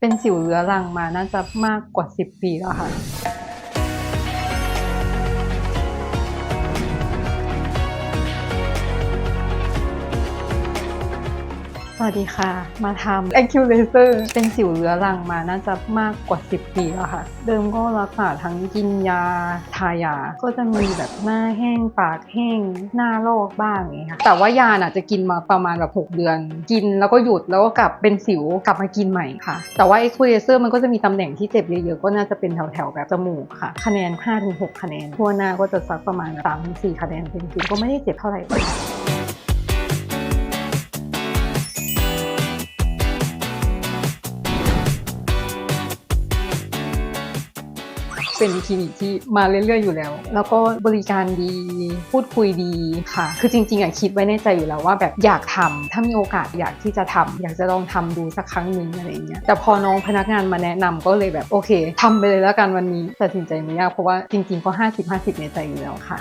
เป็นสิวเรื้อรังมาน่าจะมากกว่า 10 ปีแล้วค่ะ สวัสดีค่ะ มาทำ Acu Laser เป็นสิวเรื้อรังมาน่าจะมากกว่า 10 ปีแล้วค่ะ เดิมก็รักษาทั้งกินยา ทายา ก็จะมีแบบหน้าแห้ง ปากแห้ง หน้าลอกบ้างอย่างเงี้ยค่ะ แต่ว่ายาน่ะจะกินมาประมาณแบบ 6 เดือน กินแล้วก็หยุดแล้วก็กลับเป็นสิวกลับมากินใหม่ค่ะ แต่ว่า Acu Laser มันก็จะมีตำแหน่งที่เจ็บเยอะๆ ก็น่าจะเป็นแถวๆแบบจมูกค่ะ คะแนน 5-6 คะแนน ทั่วหน้าก็จะสักประมาณ 3-4 คะแนนจริงๆก็ไม่ได้เจ็บเท่าไหร่ เป็นคลินิกที่มาเรื่อยๆอยู่แล้ว แล้วก็บริการดีพูดคุยดีค่ะ คือจริงๆอะคิดไว้ในใจอยู่แล้วว่าแบบอยากทำถ้ามีโอกาสอยากที่จะทำอยากจะลองทำดูสักครั้งหนึ่งอะไรอย่างเงี้ยแต่พอน้องพนักงานมาแนะนำก็เลยแบบโอเคทำไปเลยแล้วกันวันนี้ตัดสินใจไม่ยากเพราะว่าจริงๆก็ 50-50 ในใจอยู่แล้วค่ะ